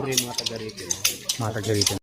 Siguro yung mga taga rito. Mga taga rito.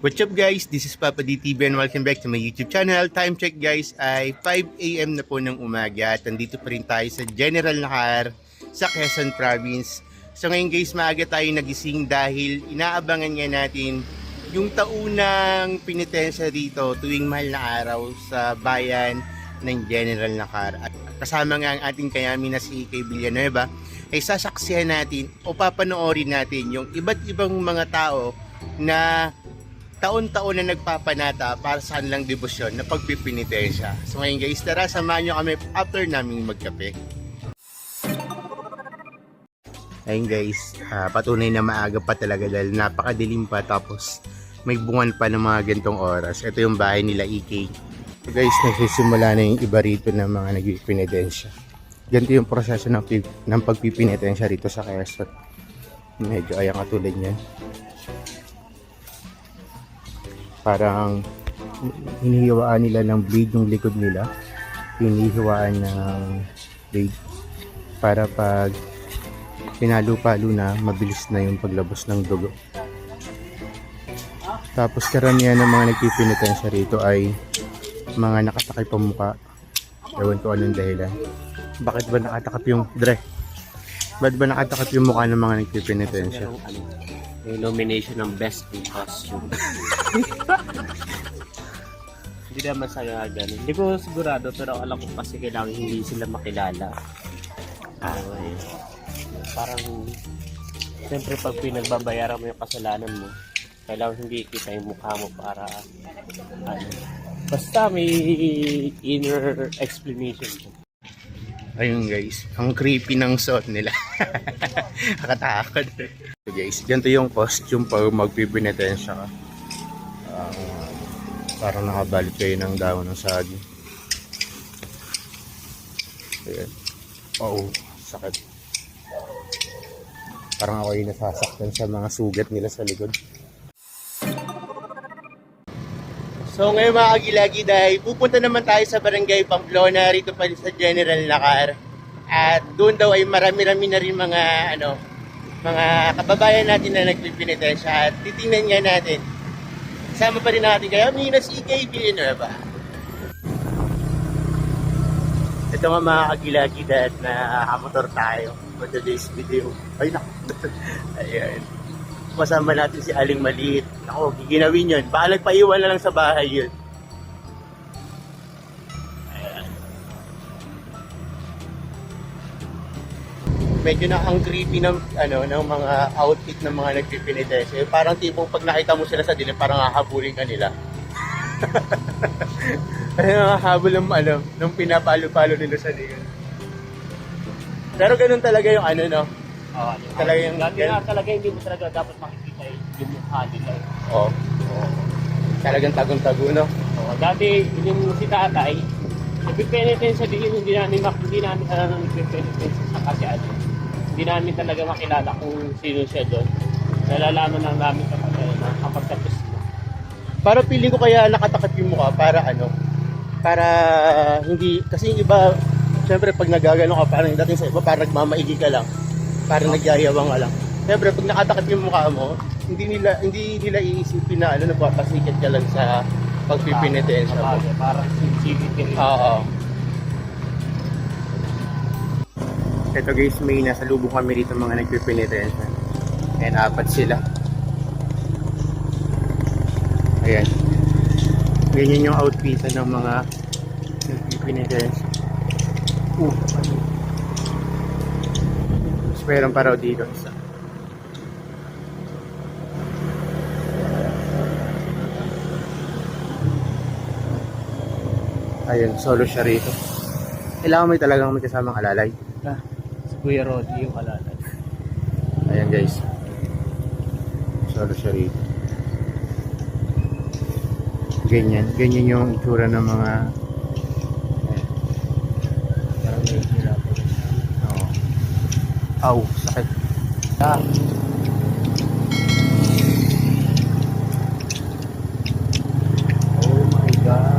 What's up guys? This is Papa DTV and welcome back to my YouTube channel. Time check guys ay 5am na po ng umaga at nandito pa rin tayo sa General Nakar sa Quezon Province. So ngayon guys, maaga tayo nagising dahil inaabangan nga natin yung taunang pinitensya dito tuwing mahal na araw sa bayan ng General Nakar. At kasama nga ang ating kayami na si Kay Villanueva ay sasaksihan natin o papanoorin natin yung iba't ibang mga tao na taon-taon na nagpapanata para sa kanilang debosyon na pagpipinitensya. So ngayon guys, tara samahan nyo kami after naming magkape. Ayun guys, ah, patunay na maaga pa talaga dahil napakadilim pa tapos may bungan pa ng mga gantong oras. Ito yung bahay nila EK. So guys, nagsisimula na yung iba rito ng mga nagpipinitensya. Ganito yung proseso ng, ng pagpipinitensya rito sa Quezon. Medyo ayang katulad niyan. Parang hinihiwaan nila ng blade yung likod nila. Hinihiwaan ng blade para pag pinalo-palo na, mabilis na yung paglabas ng dugo. Tapos karamihan ng mga nagpipinitensya rito ay mga nakatakip ang mukha. Ewan ko anong dahilan. Bakit ba nakatakip yung Dre? Bakit ba nakatakip yung mukha ng mga nagpipinitensya? May nomination ng best in costume. Hindi naman sa ganun. Hindi ko sigurado pero alam ko kasi kailangan hindi sila makilala. Ah, okay. Parang Siyempre pag pinagbabayaran mo yung kasalanan mo, kailangan hindi kita yung mukha mo para ano. Basta may inner explanation. Ayun guys, ang creepy ng suot nila. Nakatakot. So guys, ganito yung costume pag magpipinetensya ka. Ah, parang nakabalot kayo ng dahon ng saging. Ayan. Oo, sakit. Parang ako yung nasasaktan sa mga sugat nila sa likod. So ngayon mga kagilagi dahil pupunta naman tayo sa Barangay Pamplona rito pa sa General Nakar. At doon daw ay marami-rami na rin mga ano mga kababayan natin na nagpipinitensya at titingnan nga natin. Kasama pa rin natin kaya Mina si EK Villanueva. Ito nga mga kagilagi dahil na nakamotor tayo for today's video. Ay naku. Ayan. Kasama natin si Aling Maliit. Ako, giginawin yun. Baka nagpaiwan na lang sa bahay yun. Medyo na ang creepy ng, ano, ng mga outfit ng mga nagpipinites. Eh, parang tipong pag nakita mo sila sa dilim, parang hahabulin ka nila. Ay, hahabol ng, ano, nung pinapalo-palo nila sa dilim. Pero ganun talaga yung ano, no? Oh, Talaga yung- Dati nga talaga hindi mo talaga dapat makikita yung mukha nila. Oo. Talagang tagong-tago, no? Oh, dati yung si tatay, nagpipenitensya din hindi namin mak- hindi namin alam na nagpipenitensya sa kasi ano. Hindi namin talaga makilala kung sino siya doon. Nalalaman lang namin kapag ano, kapag tapos na. Para feeling ko kaya nakatakip yung mukha para ano, para hindi, kasi yung iba, syempre pag nagagano ka, parang dating sa iba, parang nagmamaigi ka lang. Parang nagyayawang ka lang. Syempre pag nakatakip yung mukha mo, hindi nila hindi nila iisipin na ano, nagpapasikat ka lang sa pagpipinitensya mo. Parang sinisipit ka rin. Oo. Ito guys, may nasa lubong kami rito mga nagpipinitensya. Ayan, apat sila. Ayan. Ganyan yung outfitan ng mga nagpipinitensya. Uh, ano? Meron pa raw dito isa. Ayun, solo siya rito. Kailangan may talagang may kasamang alalay. Ah, si Kuya Roddy yung alala. Ayan guys. Solo siya rito. Ganyan. Ganyan yung itsura ng mga Aw, sakit. Ah. Oh my God.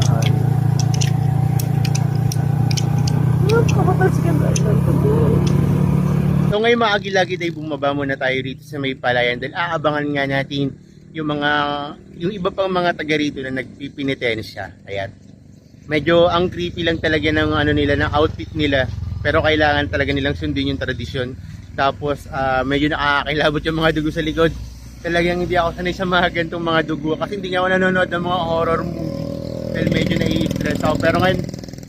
So ngayon mga agilagi tayo bumaba muna tayo rito sa may palayan dahil aabangan nga natin yung mga yung iba pang mga taga rito na nagpipinitensya. Ayan. Medyo ang creepy lang talaga ng ano nila ng outfit nila pero kailangan talaga nilang sundin yung tradisyon. Tapos ah, medyo nakakakilabot yung mga dugo sa likod. Talagang hindi ako sanay sa mga ganitong mga dugo kasi hindi nga ako nanonood ng mga horror movie dahil medyo nai-stress ako. Pero ngayon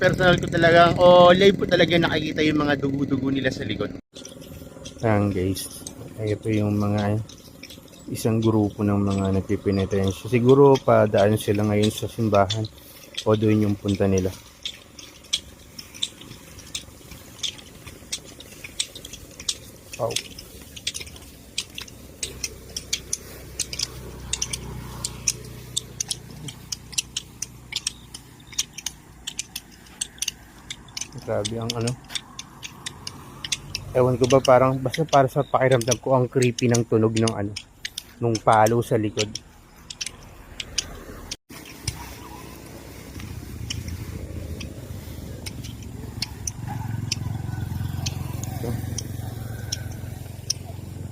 personal ko talagang o live ko talaga nakikita yung mga dugo-dugo nila sa likod. Ayan guys, ito yung mga isang grupo ng mga nagpipinitensya. Siguro padaan sila ngayon sa simbahan o doon yung punta nila. Grabe ang ano. Ewan ko ba parang basta para sa pakiramdam ko ang creepy ng tunog ng ano nung palo sa likod.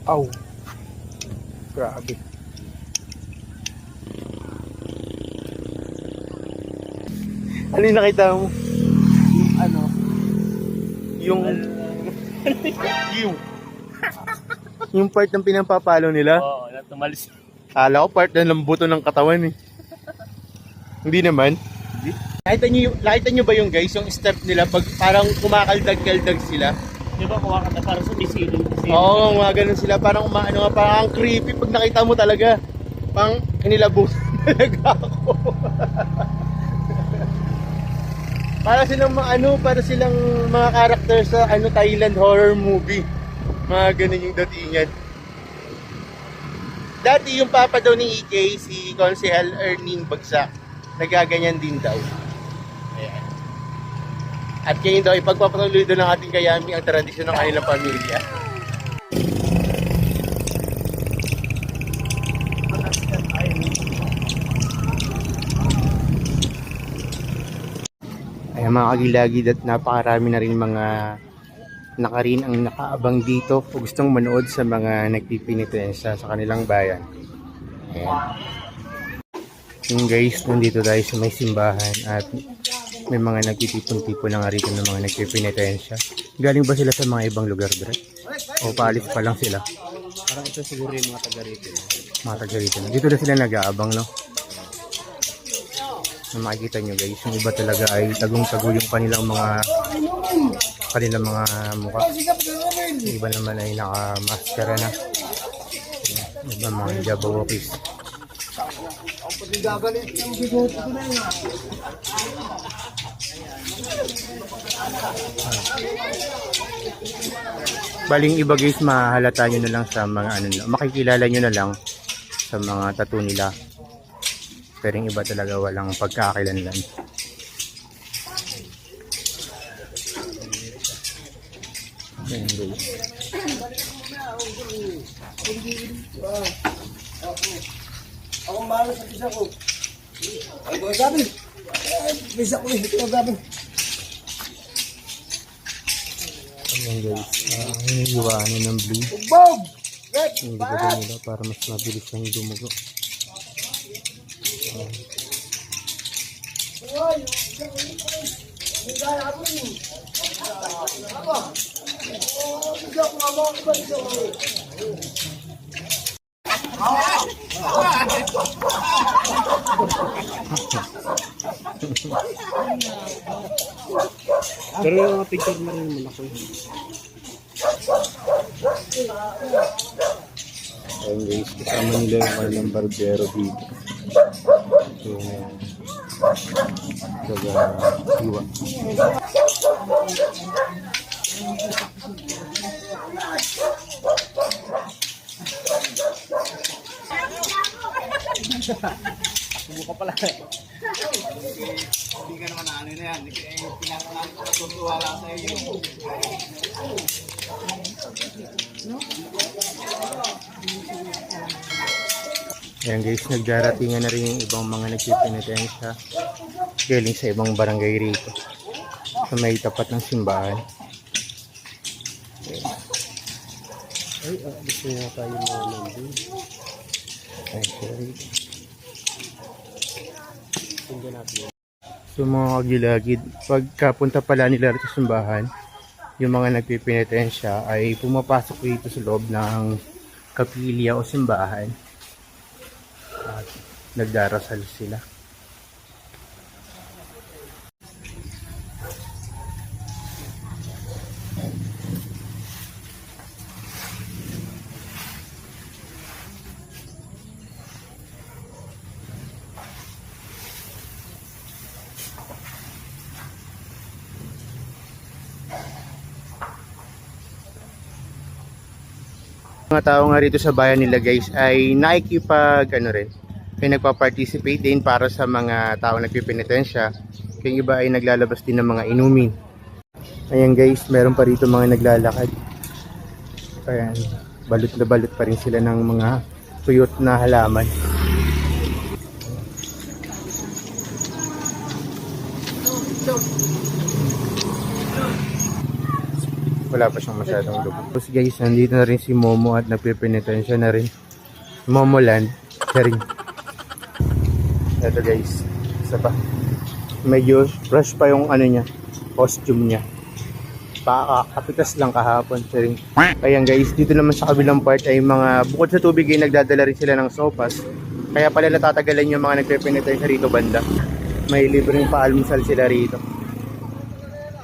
Aw. Grabe. Ano yung nakita mo? Yung yung yung part ng pinampapalo nila. Oo, na tumalis. Kala ko part ng buto ng katawan eh. Hindi naman. Hindi. Nakita niyo, nakita niyo ba yung guys, yung step nila pag parang kumakaldag-kaldag sila? Di ba kuha ka na parang sumisilong? Oo, mga ganun sila. Parang umaano nga, parang ang creepy pag nakita mo talaga. Pang kinilabutan talaga ako. Para silang ano, para silang mga character sa ano Thailand horror movie. Mga ganun yung datingan. Dati yung papa daw ni EK, si Consehal Erning Bagsak, nagaganyan din daw. Ayan. At ngayon daw, ipagpapatuloy doon ng ating kayami ang tradisyon ng kanilang pamilya. Ay mga kagilagid at napakarami na rin mga nakarin ang nakaabang dito o gustong manood sa mga nagpipinitensya sa kanilang bayan. Ayan. Yung guys, nandito tayo sa may simbahan at may mga nagtitipon-tipon na nga rito ng mga nagpipinitensya. Galing ba sila sa mga ibang lugar, Bre? O paalis pa lang sila? Parang ito siguro yung mga taga rito. Mga taga rito. Dito na sila nag-aabang, no? Na makikita nyo guys, yung iba talaga ay tagong-tago yung kanilang mga kanilang mga mukha. Yung iba naman ay naka-maskara na. Yung iba mga jabawokis. Baling iba guys, mahalata nyo na lang sa mga ano. Makikilala nyo na lang sa mga tattoo nila. Pero yung iba talaga walang pagkakakilanlan. Ayan guys. Ako mahal sa isa ko. Ay, ko sabi. Bisa ko eh, ito sabi. Ayan guys. Uh, hinihiwaan ng blue. Bob! Red! Yung dugo nila para mas mabilis lang dumugo. Pero yung mga picture na rin naman ako. Guys, kasama nila yung kanilang barbero dito. Yung taga hiwa. Subuka pala. Hindi ka naman ano na yan. Eh, pinakalaan ko tutuwala sa iyo. Ayan guys, nagdaratingan na rin yung ibang mga nagpipinitensya galing sa ibang barangay rito. sa may tapat ng simbahan. Ay, ah, gusto nga tayo mga nandun. Ay, sorry. Tingnan natin. So mga kagilagid, pagkapunta pala nila sa simbahan, yung mga nagpipinitensya ay pumapasok dito sa loob ng kapilya o simbahan. At nagdarasal sila. Mga tao nga rito sa bayan nila guys ay nakikipag ano rin ay nagpa-participate din para sa mga tao nagpipinitensya kaya iba ay naglalabas din ng mga inumin. Ayan guys meron pa rito mga naglalakad. Ayan balot na balot pa rin sila ng mga tuyot na halaman wala pa siyang masyadong dugo. Tapos guys, nandito na rin si Momo at nagpipinitensya na rin. Momo Land. Siya. Ito guys. Isa pa. Medyo fresh pa yung ano niya. Costume niya. Pakakapitas lang kahapon. Siya rin. Ayan guys, dito naman sa kabilang part ay mga bukod sa tubig ay nagdadala rin sila ng sopas. Kaya pala natatagalan yung mga nagpipinitensya rito banda. May libreng paalmusal sila rito.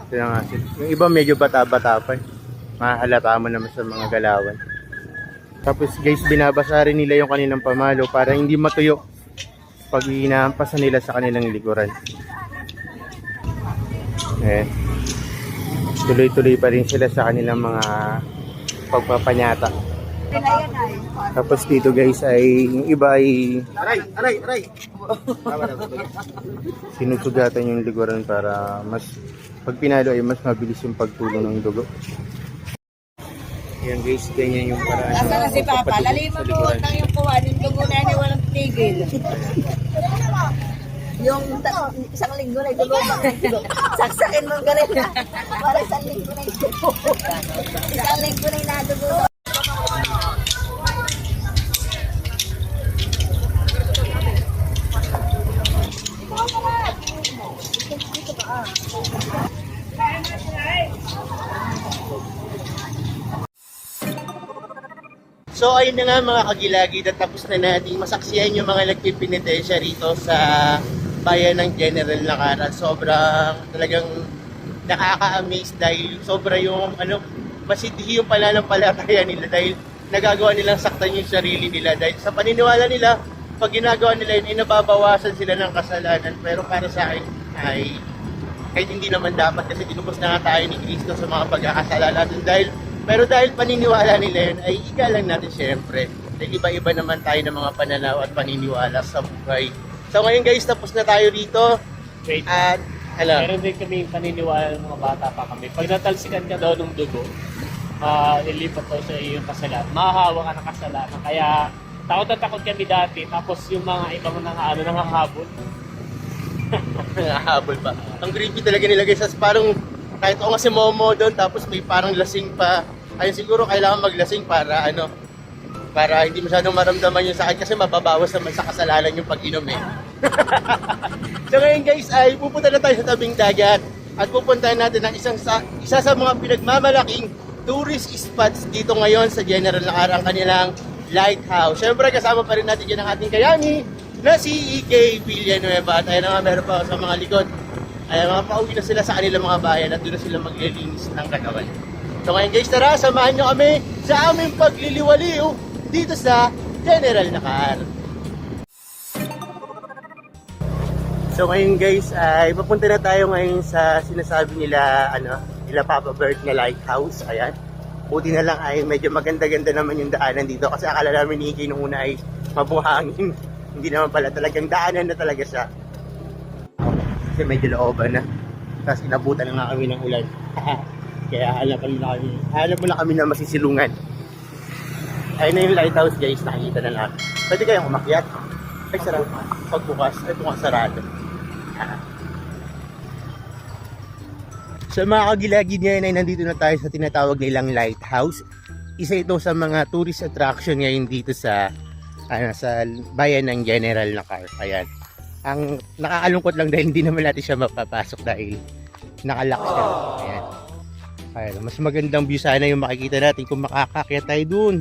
Ito na nga sila. Yung iba medyo bata-bata pa. eh. Mahalata mo naman sa mga galawan. Tapos guys, binabasa rin nila yung kanilang pamalo para hindi matuyo pag inahampasan nila sa kanilang likuran. Eh, tuloy-tuloy pa rin sila sa kanilang mga pagpapanyata. Tapos dito guys ay yung iba ay Aray, aray, aray. sinusugatan yung likuran para mas pag pinalo ay mas mabilis yung pagtulo ng dugo. Yan guys, ganyan yung paraan. Nasa ng na si Papa, sa mo likuran. nang yung kuha ng dugo na yan, walang tigil. yung isang linggo na dugo pa Saksakin mo ganun na. Para isang linggo na yung dugo. isang linggo na yung nadugo. So ayun na nga mga kagilagid at tapos na natin masaksihan yung mga nagpipinitensya rito sa bayan ng General Nakaran. Sobrang talagang nakaka-amaze dahil sobra yung ano, masidhi yung pananampalataya nila dahil nagagawa nilang saktan yung sarili nila. Dahil sa paniniwala nila pag ginagawa nila yun, ay nababawasan sila ng kasalanan. Pero para sa akin ay kahit hindi naman dapat kasi tinubos na nga tayo ni Kristo sa mga pagkakasala natin. Dahil pero dahil paniniwala nila yun ay igalang natin syempre dahil iba-iba naman tayo ng mga pananaw at paniniwala sa buhay so ngayon guys tapos na tayo rito Wait. at alam Meron din kami paniniwala ng mga bata pa kami. Pag natalsikan ka daw ng dugo, uh, ilipat daw sa iyo yung kasalanan. Mahahawa ka ng kasalanan. Kaya takot na takot kami dati. Tapos yung mga ibang nang ano, nangahabol. Nangahabol pa. Ang creepy talaga nilagay sa parang kahit ako nga si Momo doon tapos may parang lasing pa. Ayun siguro kailangan maglasing para ano para hindi masyadong maramdaman yung sakit kasi mababawas naman sa kasalanan yung pag-inom eh. so ngayon guys ay pupunta na tayo sa tabing dagat at pupuntahan natin ang isang sa, isa sa mga pinagmamalaking tourist spots dito ngayon sa General Nakar ang kanilang lighthouse. Siyempre kasama pa rin natin yan ang ating kayami na si E.K. Villanueva at ayun nga meron pa sa mga likod. Ay mga pauwi na sila sa kanilang mga bayan at doon na sila maglilinis ng katawan. So ngayon guys, tara, samahan nyo kami sa aming pagliliwaliw dito sa General Nakar. So ngayon guys, ay papunta na tayo ngayon sa sinasabi nila, ano, nila Papa Bird na lighthouse. Ayan. Buti na lang ay medyo maganda-ganda naman yung daanan dito kasi akala namin ni Ikay nung una ay mabuhangin. Hindi naman pala talagang daanan na talaga siya. Kasi medyo looban na. Tapos inabutan na nga kami ng ulan. Kaya alam mo na kami, alam mo na kami na masisilungan. Ayun na yung lighthouse guys, nakikita na natin. Pwede kayong umakyat. Ay, sarap. Pagbukas, ito nga sarado. Sa mga kagilagid ngayon ay nandito na tayo sa tinatawag nilang lighthouse. Isa ito sa mga tourist attraction ngayon dito sa ano, sa bayan ng General na Car. Ayan. Ang nakakalungkot lang dahil hindi naman natin siya mapapasok dahil nakalock siya. Ayan. Ayan. Mas magandang view sana yung makikita natin kung makakakyat tayo dun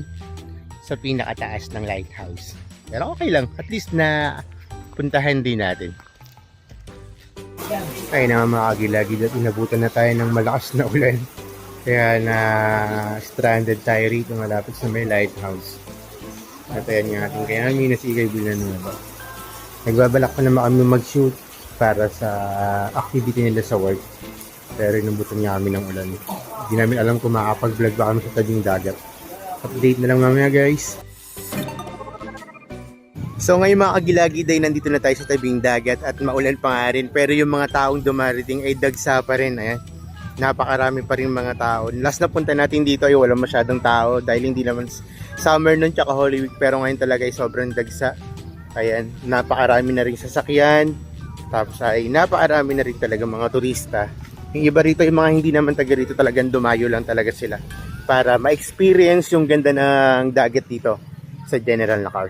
sa pinakataas ng lighthouse. Pero okay lang. At least na puntahan din natin. Ay naman mga kagilagid at inabutan na tayo ng malakas na ulan. Kaya na stranded tayo rito malapit sa may lighthouse. At ayan yung ating kaya namin na si Igay Villanueva. Nagbabalak pa naman kami mag-shoot para sa activity nila sa work. Pero inabutan niya kami ng ulan. Hindi namin alam kung makakapag-vlog ba kami sa tabing dagat. Update na lang mamaya guys. So ngayon mga kagilagid ay nandito na tayo sa tabing dagat at maulan pa nga rin pero yung mga taong dumarating ay dagsa pa rin. Ayan. Napakarami pa rin mga tao. Last na punta natin dito ay wala masyadong tao dahil hindi naman summer nun tsaka Holy Week pero ngayon talaga ay sobrang dagsa. Ayan, napakarami na rin sasakyan. Tapos ay napakarami na rin talaga mga turista. Yung iba rito, yung mga hindi naman taga rito talagang dumayo lang talaga sila para ma-experience yung ganda ng dagat dito sa General na car.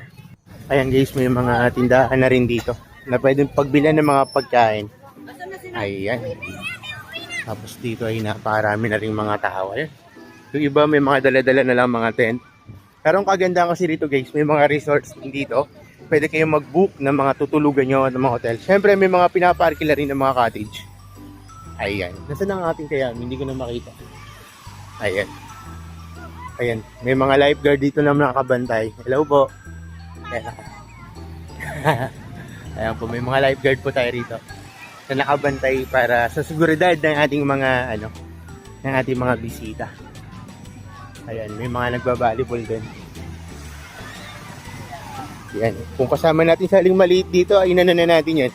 Ayan guys, may mga tindahan na rin dito na pwedeng pagbilan ng mga pagkain. Ayan. Tapos dito ay napakarami na rin mga tao. Ayan. Yung iba may mga dala-dala na lang mga tent. Pero ang kagandahan kasi rito guys, may mga resorts din dito. Pwede kayong mag-book ng mga tutulugan nyo ng mga hotel. Siyempre may mga pinaparkila rin ng mga cottage. Ayan. Nasaan ang ating kaya? Hindi ko na makita. Ayan. Ayan. May mga lifeguard dito na nakabantay. Hello po. Ayan. Ayan po, may mga lifeguard po tayo rito na nakabantay para sa seguridad ng ating mga ano ng ating mga bisita. Ayan, may mga nagba-volleyball din. Yan. Kung kasama natin sa aling maliit dito, ay na natin yan.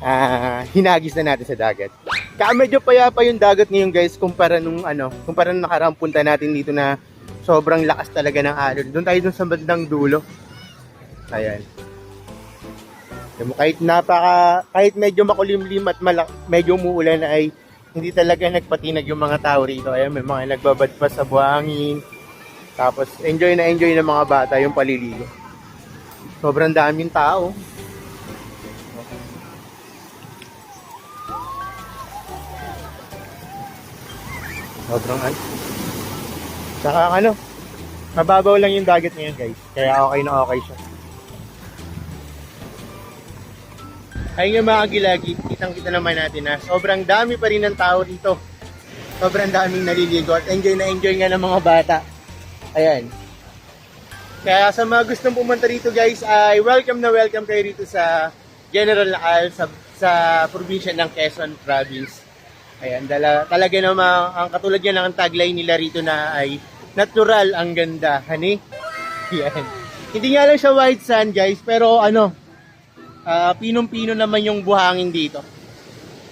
Ah, hinagis na natin sa dagat. Kaya medyo payapa yung dagat ngayon guys kumpara nung ano, kumpara nung nakaraang punta natin dito na sobrang lakas talaga ng alon. Doon tayo dun sa bandang dulo. Ayan. Mo, Kahit napaka, kahit medyo makulimlim at malak, medyo umuulan ay hindi talaga nagpatinag yung mga tao rito. Ayan, may mga nagbabad pa sa buhangin. Tapos enjoy na enjoy ng mga bata yung paliligo. Sobrang daming tao. Sobrang ano. Saka ano, mababaw lang yung dagat ngayon guys. Kaya okay na okay siya. Ayun yung mga gilagi, kitang-kita naman natin na sobrang dami pa rin ng tao dito. Sobrang daming naliligo at enjoy na enjoy nga ng mga bata. Ayan. Kaya sa mga gustong pumunta rito guys, ay welcome na welcome kayo rito sa General Laal sa, sa probinsya ng Quezon Province. Ayan, dala, talaga naman, ang katulad yan ang tagline nila rito na ay natural ang ganda, hani? Yan. Hindi nga lang siya white sand guys, pero ano, ah, pinong-pino naman yung buhangin dito.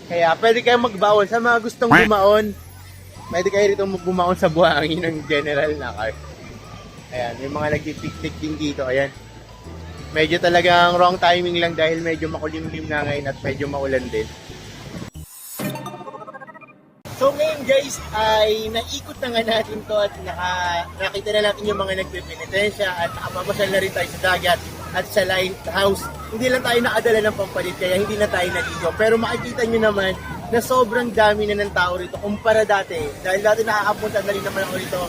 Kaya pwede kayong magbaon sa mga gustong bumaon. Pwede kayo rito bumaon sa buhangin ng General Nakar. Ayan, may mga nagpipiknik din dito. Ayan. Medyo talagang wrong timing lang dahil medyo makulimlim na ngayon at medyo maulan din. So ngayon guys ay naikot na nga natin to at naka, nakita na natin yung mga nagpipinitensya at nakapapasal na rin tayo sa dagat at sa lighthouse. Hindi lang tayo nakadala ng pampalit kaya hindi na tayo naligo. Pero makikita nyo naman na sobrang dami na ng tao rito kumpara dati. Dahil dati nakakapunta na rin naman ako rito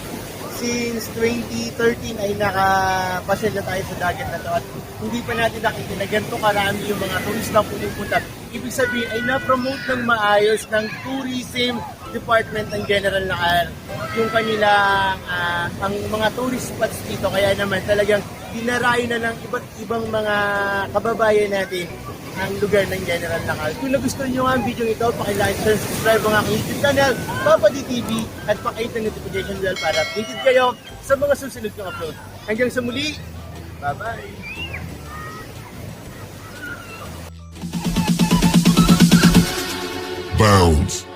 since 2013 ay nakapasal na tayo sa dagat na to at hindi pa natin nakita na ganito karami yung mga turista pumupunta. Ibig sabihin ay na-promote ng maayos ng tourism department ng General Nakar yung kanilang ah, ang mga tourist spots dito. Kaya naman talagang dinarayo na ng iba't ibang mga kababayan natin ang lugar ng General Nakal. Kung nagustuhan nyo ang video ito, pakilike, share, subscribe ang aking YouTube channel, Papa D TV, at pakihit ng notification bell para updated kayo sa mga susunod kong upload. Hanggang sa muli, bye-bye! Bounds.